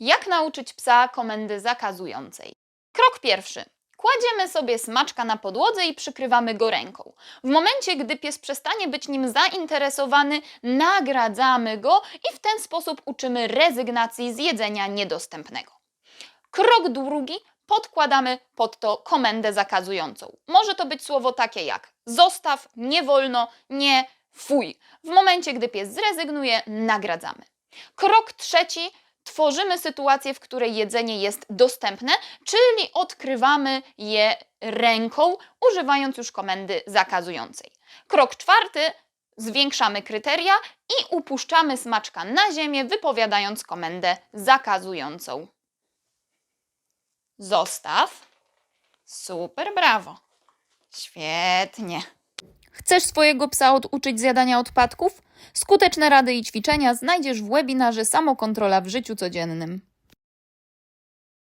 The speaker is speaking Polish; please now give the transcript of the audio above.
Jak nauczyć psa komendy zakazującej? Krok pierwszy. Kładziemy sobie smaczka na podłodze i przykrywamy go ręką. W momencie, gdy pies przestanie być nim zainteresowany, nagradzamy go i w ten sposób uczymy rezygnacji z jedzenia niedostępnego. Krok drugi. Podkładamy pod to komendę zakazującą. Może to być słowo takie jak zostaw, nie wolno, nie, fuj. W momencie, gdy pies zrezygnuje, nagradzamy. Krok trzeci. Tworzymy sytuację, w której jedzenie jest dostępne, czyli odkrywamy je ręką, używając już komendy zakazującej. Krok czwarty. Zwiększamy kryteria i upuszczamy smaczka na ziemię, wypowiadając komendę zakazującą. Zostaw. Super, brawo. Świetnie. Chcesz swojego psa oduczyć zjadania odpadków? Skuteczne rady i ćwiczenia znajdziesz w webinarze Samokontrola w życiu codziennym.